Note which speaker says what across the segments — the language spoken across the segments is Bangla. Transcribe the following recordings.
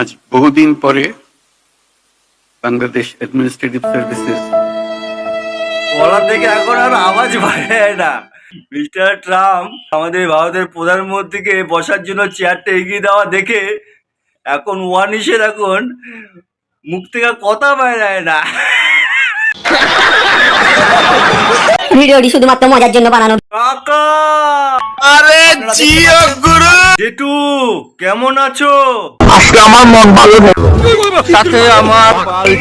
Speaker 1: আজ বহুদিন পরে বাংলাদেশ অ্যাডমিনিস্ট্রেটিভ সার্ভিসেস
Speaker 2: বলার থেকে এখন আর আওয়াজ বাইরে না। মিস্টার ট্রাম্প আমাদের ভারতের প্রধানমন্ত্রীকে বসার জন্য চেয়ারটা এগিয়ে দেওয়া দেখে এখন ওয়ান ইসের এখন মুখ থেকে কথা বাইরে না।
Speaker 3: ভিডিওটি শুধুমাত্র মজার জন্য বানানো।
Speaker 2: কাকা
Speaker 4: আরে জিও গুরু।
Speaker 2: জেঠু কেমন আছো?
Speaker 4: আজকে আমার মন ভালো নেই। তাতে আমার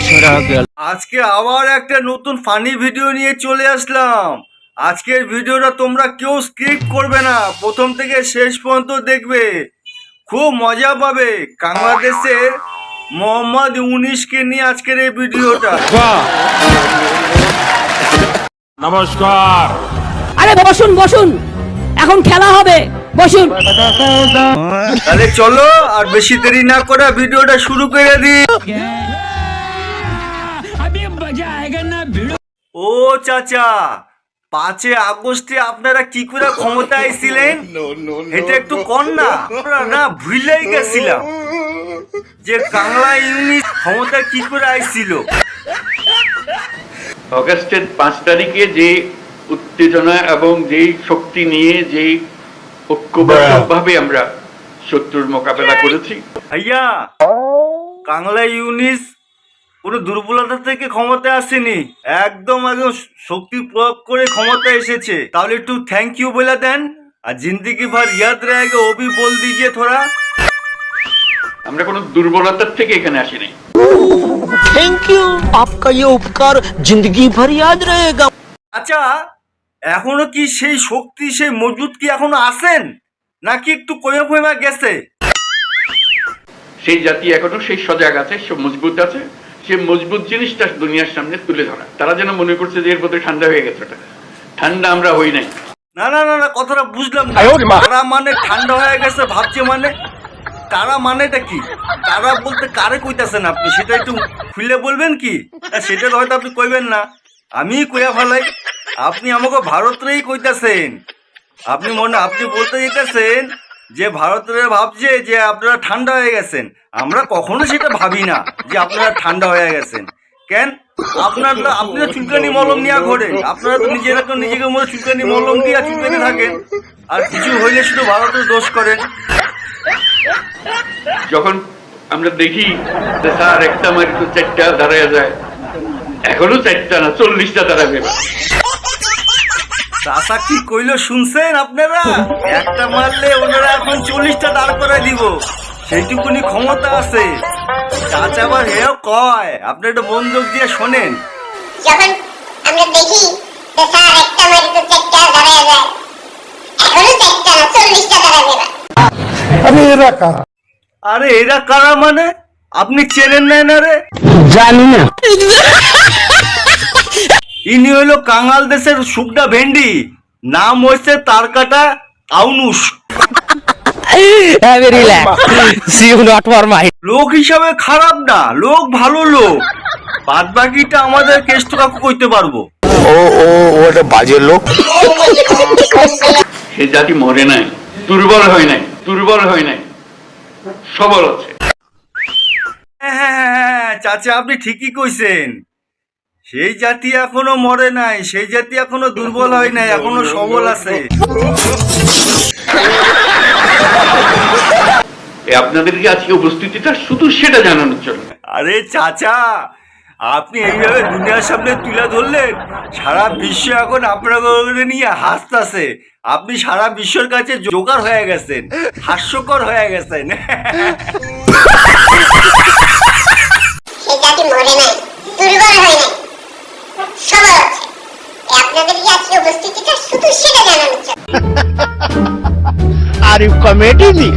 Speaker 4: ছেঁড়া গেল।
Speaker 2: আজকে আবার একটা নতুন ফানি ভিডিও নিয়ে চলে আসলাম। আজকের ভিডিওটা তোমরা কেউ স্কিপ করবে না। প্রথম থেকে শেষ পর্যন্ত দেখবে। খুব মজা পাবে বাংলাদেশের মোহাম্মদ উনিশকে নিয়ে আজকের এই ভিডিওটা
Speaker 5: নমস্কার।
Speaker 6: আরে বসুন বসুন। এখন খেলা হবে। বসুন।
Speaker 2: তাহলে চলো আর বেশি দেরি না করে ভিডিওটা শুরু করে দিই। ও চাচা পাঁচে আগস্টে আপনারা কি করে ক্ষমতায় ছিলেন? এটা একটু কর না? না ভুলেই গেছিলাম যে কাংলা ইউনিট ক্ষমতা কি করে আইছিল
Speaker 1: অগাস্টের পাঁচ তারিখে যে উত্তেজনা এবং যেই শক্তি নিয়ে যেই ঐক্যবদ্ধভাবে আমরা শত্রুর মোকাবেলা করেছি।
Speaker 2: ভাইয়া কাংলা ইউনিস কোন দুর্বলতা থেকে ক্ষমতা আসেনি। একদম একদম শক্তি প্রয়োগ করে ক্ষমতা এসেছে। তাহলে একটু থ্যাংক ইউ বলে দেন। আর জিন্দিগি ভার ইয়াদ রায়গে ও বল দিয়ে থোড়া।
Speaker 1: আমরা কোন দুর্বলতার থেকে এখানে আসিনি।
Speaker 4: থ্যাংক ইউ আপকা ইয়ে উপকার জিন্দগি ভর ইয়াদ রয়েগা।
Speaker 2: আচ্ছা এখনও কি সেই শক্তি সেই মজুদ কি এখনও আছেন? নাকি একটু কমে কমে গেছে?
Speaker 1: সেই জাতি এখনও সেই সজাগ আছে সে মজবুত আছে সে মজবুত জিনিসটা দুনিয়ার সামনে তুলে ধরা। তারা যেন মনে করছে যে এর মধ্যে ঠান্ডা হয়ে গেছে ওটা ঠান্ডা আমরা হই নাই।
Speaker 2: না না না না কথাটা বুঝলাম না। তারা মানে ঠান্ডা হয়ে গেছে ভাবছে মানে? তারা মানেটা কি? তারা বলতে কারে কইতাছেন আপনি? সেটা একটু খুলে বলবেন কি? সেটা তো হয়তো আপনি কইবেন না। আমি কইয়া ফেলাই। আপনি আমাকে ভারতরেই কইতাছেন। আপনি মনে, আপনি বলতে যেতেছেন যে ভারতের ভাবছে যে আপনারা ঠান্ডা হয়ে গেছেন। আমরা কখনো সেটা ভাবি না যে আপনারা ঠান্ডা হয়ে গেছেন। কেন? আপনার আপনি চুলকানি মলম নিয়ে ঘোরেন। আপনারা তো নিজেরা তো নিজেকে মধ্যে চুলকানি মলম দিয়ে চুলকানি থাকেন। আর কিছু হইলে শুধু ভারতের দোষ করেন।
Speaker 1: যখন আমরা দেখি যে স্যার একটা মারি চারটা দাঁড়ায় যায়, এখনও চারটা না, চল্লিশটা দাঁড়াবে।
Speaker 2: চাষা কি কইলো শুনছেন আপনারা? একটা মারলে ওনারা এখন চল্লিশটা দাঁড় করাই দিব। সেইটুকুনি ক্ষমতা আছে। চাচা আবার হেও কয় আপনি একটু বন্দুক দিয়ে শোনেন।
Speaker 7: যখন আমরা দেখি যে স্যার একটা মারি তো চারটা দাঁড়ায় যায় এখনও চারটা না চল্লিশটা দাঁড়াবে না
Speaker 2: আরে এরা কারা? মানে? আপনি চেনেন না না রে
Speaker 4: জানি না।
Speaker 2: ইনি হইল কাঙাল দেশের শুকনা ভেন্ডি। নাম হয়েছে তার কাটা আউনুস লোক হিসাবে খারাপ না লোক ভালো লোক। বাদ বাকিটা আমাদের কেষ্ট কাকু কইতে পারব।
Speaker 8: ও ও ও একটা বাজে লোক।
Speaker 1: সে জাতি মরে নাই দুর্বল হয় নাই দুর্বল হয় নাই। সবল আছে।
Speaker 2: হ্যাঁ হ্যাঁ হ্যাঁ, হ্যাঁ চাচা আপনি ঠিকই কইছেন। সেই জাতি এখনও মরে নাই সেই জাতি এখনও দুর্বল হয় নাই এখনও সবল আছে।
Speaker 1: আপনাদেরকে আজকে উপস্থিতিটা শুধু সেটা জানানোর জন্য?
Speaker 2: আরে চাচা আপনি এইভাবে দুনিয়ার সামনে তুলে ধরলেন সারা বিশ্ব এখন আপনাকে নিয়ে হাসতাছে। আপনি সারা বিশ্বের কাছে জোকার হয়ে গেছেন হাস্যকর হয়ে গেছেন।
Speaker 4: আর ইউ কমেডি মি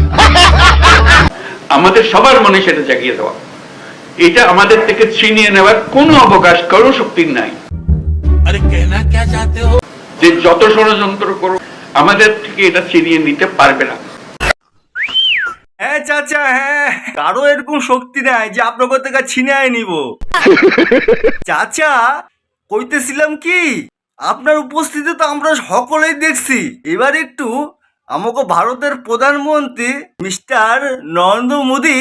Speaker 1: আমাদের সবার মনে সেটা জাগিয়ে দেওয়া। এটা আমাদের থেকে ছিনিয়ে নেওয়ার কোনো অবকাশ কারও শক্তির নাই। যে যত ষড়যন্ত্র করো আমাদের থেকে এটা ছিনিয়ে নিতে পারবে না।
Speaker 2: হ্যাঁ চাচা হ্যাঁ কারও এরকম শক্তি নাই যে আপনার থেকে ছিনায় নিব। চাচা কইতেছিলাম কি আপনার উপস্থিতি তো আমরা সকলেই দেখছি। এবার একটু আমাকে ভারতের প্রধানমন্ত্রী মিস্টার নরেন্দ্র মোদী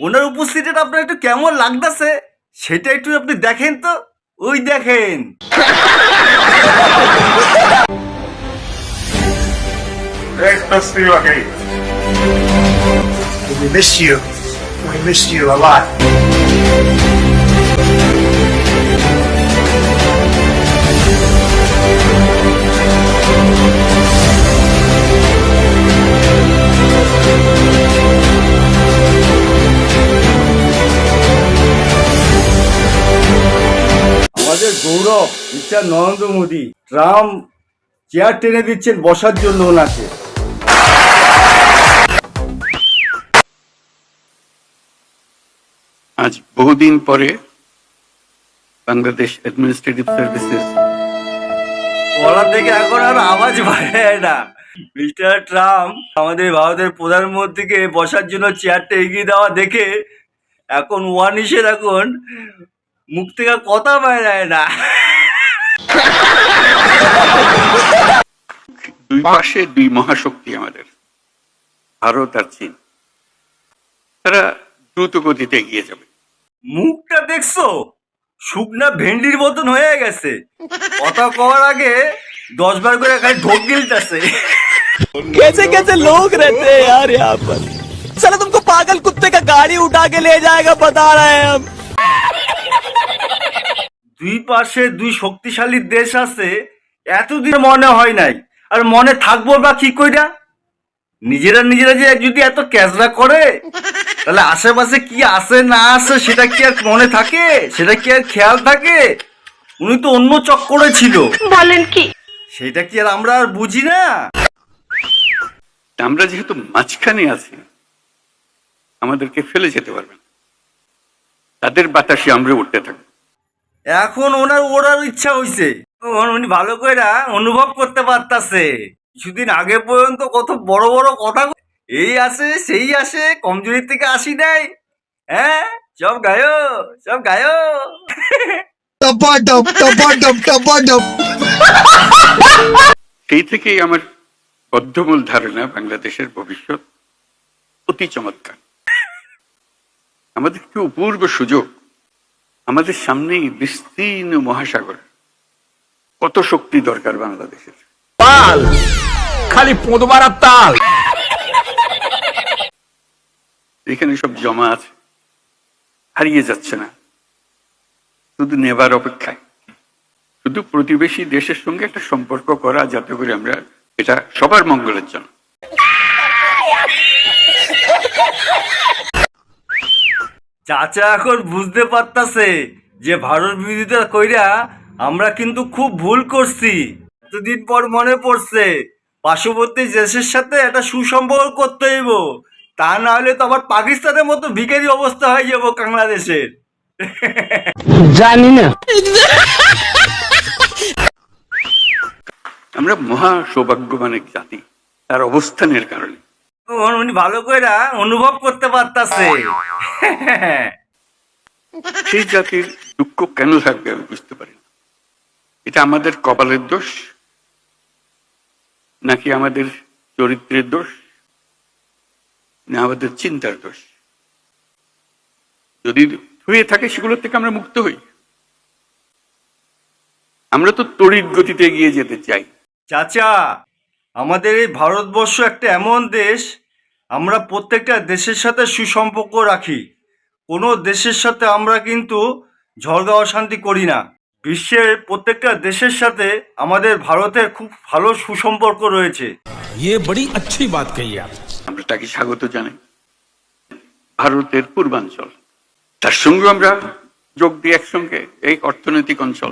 Speaker 2: ওনার উপস্থিতিটা আপনার একটু কেমন লাগতেছে সেটা একটু আপনি দেখেন তো ওই দেখেন
Speaker 9: We missed you. We missed you a lot.
Speaker 2: আমাদের গৌরব mister Narendra Modi. Trump chair টেনে দিচ্ছেন বসার জন্য ওনাকে।
Speaker 1: আজ বহুদিন পরে বাংলাদেশ অ্যাডমিনিস্ট্রেটিভ সার্ভিসেস
Speaker 2: গলা থেকে এখন আর আওয়াজ বাইরে না। মিস্টার ট্রাম্প আমাদের ভারতের প্রধানমন্ত্রীকে বসার জন্য চেয়ারটা এগিয়ে দেওয়া দেখে এখন ওয়ান ওয়ানিশের এখন মুখ থেকে কথা বাইরে না
Speaker 1: দুই পাশে দুই মহাশক্তি আমাদের ভারত আর চীন তারা দ্রুত গতিতে এগিয়ে যাবে
Speaker 2: মুখটা দেখছো শুকনা ভেন্ডির মতন হয়ে গেছে কথা কওয়ার আগে দশ বার করে খালি ঢোক গিলতেছে
Speaker 4: कैसे कैसे लोग रहते हैं यार यहाँ पर चलो तुमको पागल कुत्ते का गाड़ी उठा के ले जाएगा बता रहे हैं हम
Speaker 2: দুই পাশে দুই শক্তিশালী দেশ আছে এতদিন মনে হয় নাই। আর মনে থাকব বা কি কইরা? নিজেরা নিজেরা যে যদি এত ক্যাচরা করে তাহলে আশেপাশে কি আছে না আছে সেটা কি আর মনে থাকে? সেটা কি আর খেয়াল থাকে? উনি তো অন্য চক্করে ছিল।
Speaker 3: বলেন কি?
Speaker 2: সেটা কি আর আমরা আর বুঝি না?
Speaker 1: আমরা যেহেতু মাঝখানে আছি আমাদেরকে ফেলে যেতে পারবেন তাদের বাতাসে আমরা উঠতে থাকব।
Speaker 2: এখন ওনার ওড়ার ইচ্ছা হইছে। এখন উনি ভালো করে অনুভব করতে পারতাছে। কিছুদিন আগে পর্যন্ত কত বড় বড় কথা এই আসে সেই আসে কমজোরি থেকে আসি নাই। হ্যাঁ? সব গায়ো সব গায়ো।
Speaker 1: সেই থেকেই আমার বদ্ধমূল ধারণা বাংলাদেশের ভবিষ্যৎ অতি চমৎকার। আমাদের কি অপূর্ব সুযোগ আমাদের সামনেই বিস্তীর্ণ মহাসাগর। কত শক্তি দরকার বাংলাদেশের।
Speaker 5: পাল খালি পোঁদমারার তাল!
Speaker 1: এখানে সব জমা আছে। হারিয়ে যাচ্ছে না। শুধু নেবার অপেক্ষায়। শুধু প্রতিবেশী দেশের সঙ্গে একটা সম্পর্ক করা যাতে করে আমরা এটা সবার মঙ্গলের জন্য।
Speaker 2: চাচা এখন বুঝতে পারতাছে যে ভারত বিরোধিতা কইরা আমরা কিন্তু খুব ভুল করছি। এতদিন পর মনে পড়ছে পার্শ্ববর্তী দেশের সাথে একটা সুসম্পর্ক করতে হইব। তা না হলে তো আবার পাকিস্তানের মতো ভিখারি অবস্থা হয়ে যাব বাংলাদেশের।
Speaker 6: জানি না।
Speaker 1: আমরা মহা সৌভাগ্যবান এক জাতি তার অবস্থানের কারণে।
Speaker 2: উনি ভালো করে অনুভব করতে পারতাছে।
Speaker 1: সেই জাতির দুঃখ কেন থাকবে আমি বুঝতে পারি না। এটা আমাদের কপালের দোষ নাকি আমাদের চরিত্রের দোষ না আমাদের চিন্তার দোষ? যদি হয়ে থাকে সেগুলোর থেকে আমরা মুক্ত হই। আমরা তো তড়িৎ গতিতে এগিয়ে যেতে চাই।
Speaker 2: চাচা আমাদের এই ভারতবর্ষ একটা এমন দেশ আমরা প্রত্যেকটা দেশের সাথে সুসম্পর্ক রাখি কোনো দেশের সাথে আমরা কিন্তু ঝড়গা অশান্তি করি না বিশ্বের প্রত্যেকটা দেশের সাথে আমাদের ভারতের খুব ভালো সুসম্পর্ক রয়েছে
Speaker 5: ये बड़ी अच्छी बात कही आप
Speaker 1: আমরা তাকে স্বাগত জানাই ভারতের পূর্বাঞ্চল তার সঙ্গে আমরা যোগ দিই একসঙ্গে এই অর্থনৈতিক অঞ্চল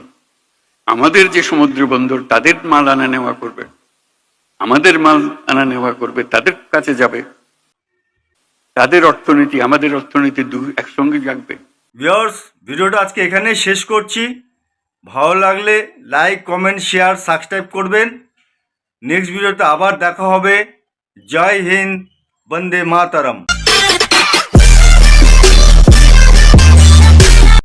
Speaker 1: আমাদের যে সমুদ্র বন্দর তাদের মাল আনা নেওয়া করবে আমাদের মাল আনা নেওয়া করবে, তাদের কাছে যাবে। তাদের অর্থনীতি, আমাদের অর্থনীতি দু একসঙ্গে জাগবে।
Speaker 2: ভিওর্স ভিডিওটা আজকে এখানে শেষ করছি। ভালো লাগলে লাইক, কমেন্ট, শেয়ার, সাবস্ক্রাইব করবেন। নেক্সট ভিডিওতে আবার দেখা হবে। জয় হিন্দ, বন্দে মাতারম।